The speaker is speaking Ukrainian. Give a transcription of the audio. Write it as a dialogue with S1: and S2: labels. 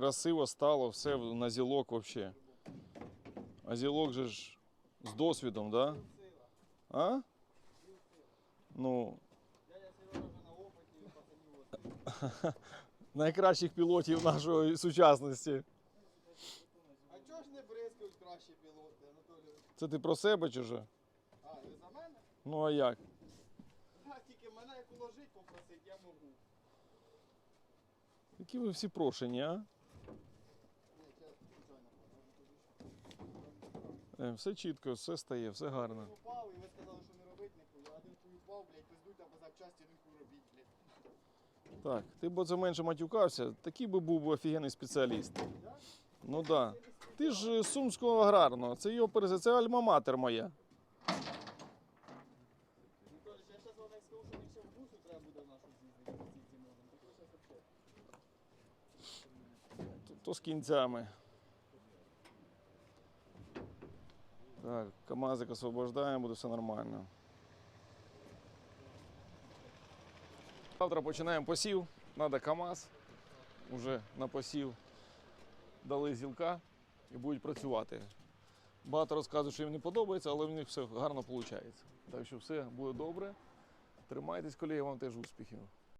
S1: красиво стало, все на зілок взагалі. А зілок же ж з досвідом, да? А? Ну, найкращих пілотів нашої сучасності.
S2: А чого ж не бризкають кращі пілоти, Анатолій?
S1: Це ти про себе чи що?
S2: А, ви за мене?
S1: Ну а як?
S2: А, тільки мене як уложить попросить, я можу.
S1: Які ви всі прошені, а? Все чітко, все стає, все гарно.
S2: Упав і ви сказали, що не робить нікуди. Один хуй упав, блядь, пиздуйте по запчасті, один хуй робіть, блядь.
S1: Так, ти б оце менше матюкався, такий би був офігенний спеціаліст. Ну так. Да. Ти ж з Сумського аграрного, це його перез- це альма-матер моя.
S2: Анатолій, я зараз вам скажу, що мені ще в бусу треба буде в нашу з'їздити ці зимовим. Так ви зараз взагалі.
S1: То, то з кінцями. Так, КАМАЗик освобождаємо, буде все нормально. Завтра починаємо посів. Надо КАМАЗ. Уже на посів дали зілка і будуть працювати. Багато розказують, що їм не подобається, але в них все гарно виходить. Так що все буде добре. Тримайтесь, колеги, вам теж успіхів.